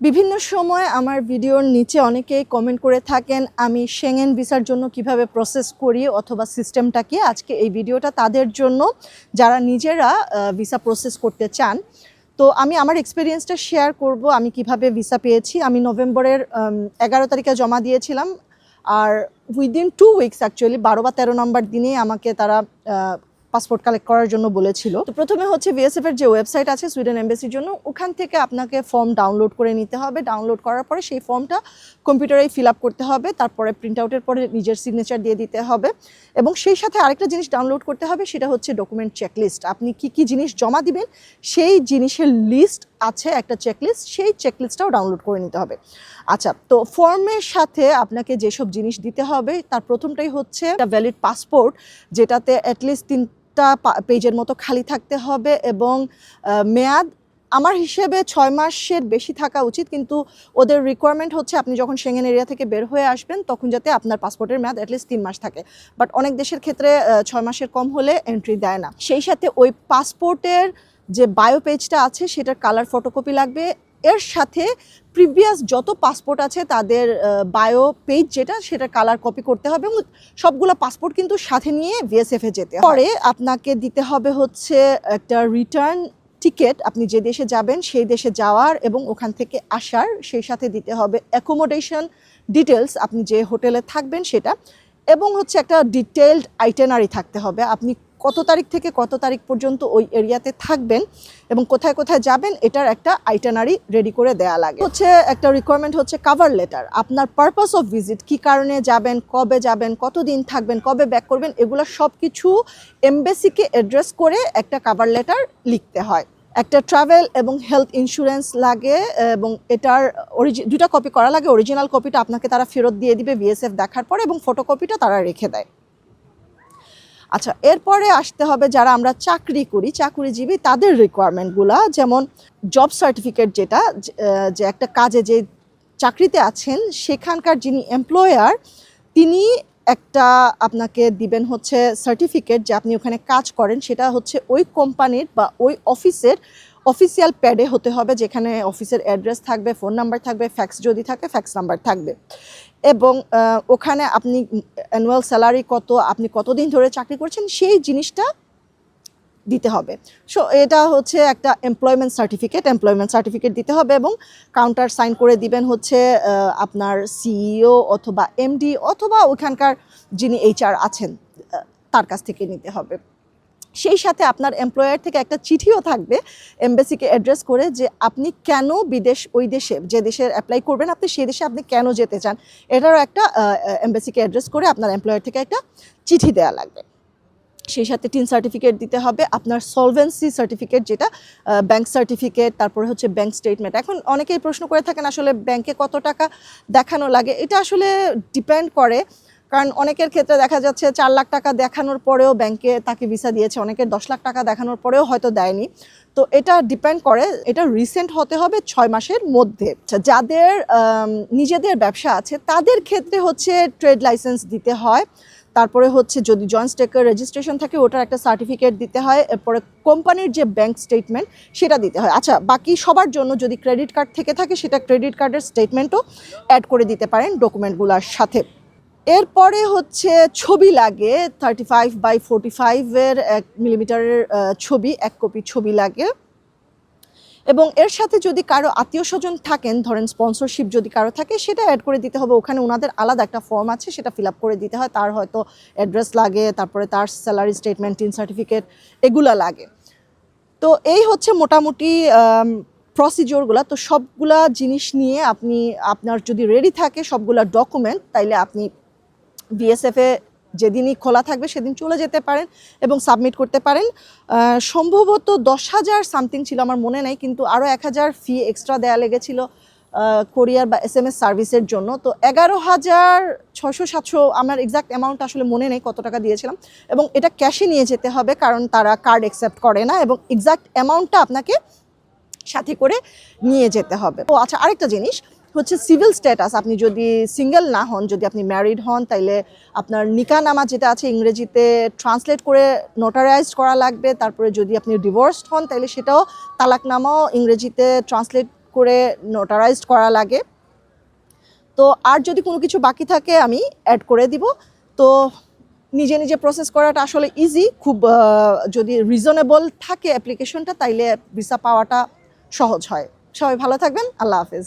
বিভিন্ন সময় আমার ভিডিওর নিচে অনেকেই কমেন্ট করে থাকেন, আমি সেঙ্গেন ভিসার জন্য কীভাবে প্রসেস করি অথবা সিস্টেমটা কি? আজকে এই ভিডিওটা তাদের জন্য, যারা নিজেরা ভিসা প্রসেস করতে চান। তো আমি আমার এক্সপিরিয়েন্সটা শেয়ার করব, আমি কীভাবে ভিসা পেয়েছি। আমি নভেম্বরের এগারো তারিখে জমা দিয়েছিলাম। আর উইদিন টু উইকস অ্যাকচুয়ালি বারো বা তেরো নম্বর দিনে আমাকে তারা পাসপোর্ট কালেক্ট করার জন্য বলেছিল। তো প্রথমে হচ্ছে বিএসএফ এর যে ওয়েবসাইট আছে সুইডেন এমবেসির জন্য, ওখান থেকে আপনাকে ফর্ম ডাউনলোড করে নিতে হবে। ডাউনলোড করার পরে সেই ফর্মটা কম্পিউটারে ফিল আপ করতে হবে, তারপরে প্রিন্ট আউটের পরে নিজের সিগনেচার দিয়ে দিতে হবে। এবং সেই সাথে আরেকটা জিনিস ডাউনলোড করতে হবে, সেটা হচ্ছে ডকুমেন্ট চেকলিস্ট আপনি কি কি জিনিস জমা দিবেন, সেই জিনিসের লিস্ট আছে একটা চেকলিস্ট সেই চেকলিস্টটাও ডাউনলোড করে নিতে হবে। আচ্ছা তো ফর্মের সাথে আপনাকে যেসব জিনিস দিতে হবে, তার প্রথমটাই হচ্ছে একটা ভ্যালিড পাসপোর্ট যেটাতে অ্যাটলিস্ট তিনটা পেজের মতো খালি থাকতে হবে এবং মেয়াদ আমার হিসেবে ছয় মাসের বেশি থাকা উচিত, কিন্তু ওদের রিকোয়ারমেন্ট হচ্ছে আপনি যখন সেঙ্গেন এরিয়া থেকে বের হয়ে আসবেন, তখন যাতে আপনার পাসপোর্টের মেয়াদ অ্যাটলিস্ট তিন মাস থাকে। বাট অনেক দেশের ক্ষেত্রে ছয় মাসের কম হলে এন্ট্রি দেয় না। সেই সাথে ওই পাসপোর্টের যে বায়ো পেজটা আছে, সেটার কালার ফটোকপি লাগবে এর সাথে প্রিভিয়াস যত পাসপোর্ট আছে তাদের বায়ো পেজ যেটা, সেটা কালার কপি করতে হবে এবং সবগুলো পাসপোর্ট কিন্তু সাথে নিয়ে বিএসএফ এ যেতে পরে আপনাকে দিতে হবে হচ্ছে একটা রিটার্ন টিকিট আপনি যে দেশে যাবেন সেই দেশে যাওয়ার এবং ওখান থেকে আসার, সেই সাথে দিতে হবে অ্যাকোমোডেশন ডিটেলস আপনি যে হোটেলে থাকবেন সেটা এবং হচ্ছে একটা ডিটেলড আইটেনারি থাকতে হবে। আপনি কত তারিখ থেকে কত তারিখ পর্যন্ত ওই এরিয়াতে থাকবেন এবং কোথায় কোথায় যাবেন এটার একটা আইটেনারি রেডি করে দেয়া লাগে। হচ্ছে একটা রিকোয়ারমেন্ট হচ্ছে কাভার লেটার আপনার পারপাস অফ ভিজিট কি কারণে যাবেন, কবে যাবেন, কতদিন থাকবেন, কবে ব্যাক করবেন, এগুলো সব কিছু এমবেসিকে অ্যাড্রেস করে একটা কাভার লেটার লিখতে হয়। একটা ট্রাভেল এবং হেলথ ইন্স্যুরেন্স লাগে এবং এটার অরিজি দুটা কপি করা লাগে। অরিজিনাল কপিটা আপনাকে তারা ফেরত দিয়ে দিবে বিএসএফ দেখার পরে এবং ফটোকপিটা তারা রেখে দেয়। আচ্ছা এরপরে আসতে হবে যারা আমরা চাকরি করি, চাকরিজীবী, তাদের রিকোয়ারমেন্টগুলা যেমন জব সার্টিফিকেট যেটা, যে একটা কাজে যে চাকরিতে আছেন, সেখানকার যিনি এমপ্লয়ার তিনি একটা আপনাকে দিবেন হচ্ছে সার্টিফিকেট যে আপনি ওখানে কাজ করেন, সেটা হচ্ছে ওই কোম্পানির বা ওই অফিসের অফিসিয়াল প্যাডে হতে হবে, যেখানে অফিসের অ্যাড্রেস থাকবে ফোন নাম্বার থাকবে ফ্যাক্স যদি থাকে ফ্যাক্স নাম্বার থাকবে। এবং ওখানে আপনি অ্যানুয়াল স্যালারি কত, আপনি কতদিন ধরে চাকরি করছেন, সেই জিনিসটা দিতে হবে। সো এটা হচ্ছে একটা এমপ্লয়মেন্ট সার্টিফিকেট এমপ্লয়মেন্ট সার্টিফিকেট দিতে হবে এবং কাউন্টার সাইন করে দিবেন হচ্ছে আপনার সিইও অথবা এমডি অথবা ওখানকার যিনি এইচআর আছেন তার কাছ থেকে নিতে হবে। সেই সাথে আপনার এমপ্লয়ার থেকে একটা চিঠিও থাকবে এমবেসিকে অ্যাড্রেস করে যে আপনি কেন বিদেশ, ওই দেশে, যে দেশে অ্যাপ্লাই করবেন আপনি, সেই দেশে আপনি কেন যেতে চান, এটারও একটা এমবেসিকে অ্যাড্রেস করে আপনার এমপ্লয়ার থেকে একটা চিঠি দেওয়া লাগবে। সেই সাথে টিন সার্টিফিকেট দিতে হবে, আপনার সলভেন্সি সার্টিফিকেট যেটা ব্যাংক সার্টিফিকেট তারপরে হচ্ছে ব্যাংক স্টেটমেন্ট এখন অনেকেই প্রশ্ন করে থাকেন, আসলে ব্যাংকে কত টাকা দেখানো লাগে? এটা আসলে ডিপেন্ড করে কারণ অনেকের ক্ষেত্রে দেখা যাচ্ছে চার লাখ টাকা দেখানোর পরেও ব্যাংকে তাকে ভিসা দিয়েছে অনেকের দশ লাখ টাকা দেখানোর পরেও হয়তো দেয়নি। তো এটা ডিপেন্ড করে এটা রিসেন্ট হতে হবে ছয় মাসের মধ্যে। আচ্ছা, যাদের নিজেদের ব্যবসা আছে তাদের ক্ষেত্রে হচ্ছে ট্রেড লাইসেন্স দিতে হয়। তারপরে হচ্ছে যদি জয়েন্ট স্টেকের রেজিস্ট্রেশন থাকে ওটার একটা সার্টিফিকেট দিতে হয়। এরপরে কোম্পানির যে ব্যাংক স্টেটমেন্ট সেটা দিতে হয়। আচ্ছা বাকি সবার জন্য যদি ক্রেডিট কার্ড থেকে থাকে সেটা ক্রেডিট কার্ডের স্টেটমেন্টও অ্যাড করে দিতে পারেন ডকুমেন্টগুলোর সাথে। এরপরে হচ্ছে ছবি লাগে থার্টি ফাইভ বাই ফোর্টি ফাইভের এক মিলিমিটারের ছবি, এক কপি ছবি লাগে। এবং এর সাথে যদি কারও আত্মীয় স্বজন থাকেন, ধরেন স্পন্সরশিপ যদি কারও থাকে, সেটা অ্যাড করে দিতে হবে। ওখানে ওনাদের আলাদা একটা ফর্ম আছে, সেটা ফিল করে দিতে হয়। তার হয়তো অ্যাড্রেস লাগে, তারপরে তার স্যালারি স্টেটমেন্ট ইন সার্টিফিকেট এগুলা লাগে। তো এই হচ্ছে মোটামুটি প্রসিজিওরগুলো তো সবগুলা জিনিস নিয়ে আপনি, আপনার যদি রেডি থাকে সবগুলা ডকুমেন্ট তাইলে আপনি বিএসএফে যেদিনই খোলা থাকবে সেদিন চলে যেতে পারেন এবং সাবমিট করতে পারেন। সম্ভবত দশ হাজার সামথিং ছিল আমার মনে নেই, কিন্তু আরও এক হাজার ফি এক্সট্রা দেয়া লেগেছিল কোরিয়ার বা এস এম এস সার্ভিসের জন্য। তো এগারো হাজার ছশো সাতশো আমার এক্সাক্ট অ্যামাউন্ট আসলে মনে নেই কত টাকা দিয়েছিলাম এবং এটা ক্যাশে নিয়ে যেতে হবে কারণ তারা কার্ড অ্যাকসেপ্ট করে না এবং এক্সাক্ট অ্যামাউন্টটা আপনাকে সাথে করে নিয়ে যেতে হবে। ও আচ্ছা আরেকটা জিনিস হচ্ছে সিভিল স্ট্যাটাস আপনি যদি সিঙ্গেল না হন, যদি আপনি ম্যারিড হন, তাইলে আপনার নিকানামা যেটা আছে ইংরেজিতে ট্রান্সলেট করে নোটারাইজড করা লাগবে, তারপরে যদি আপনি ডিভোর্সড হন, তাইলে সেটাও তালাকনামাও ইংরেজিতে ট্রান্সলেট করে নোটারাইজড করা লাগে। তো আর যদি কোনো কিছু বাকি থাকে, আমি অ্যাড করে দিব। তো নিজে নিজে প্রসেস করাটা আসলে ইজি খুব যদি রিজনেবল থাকে অ্যাপ্লিকেশনটা তাইলে ভিসা পাওয়াটা সহজ হয়। সবাই ভালো থাকবেন, আল্লাহ হাফেজ।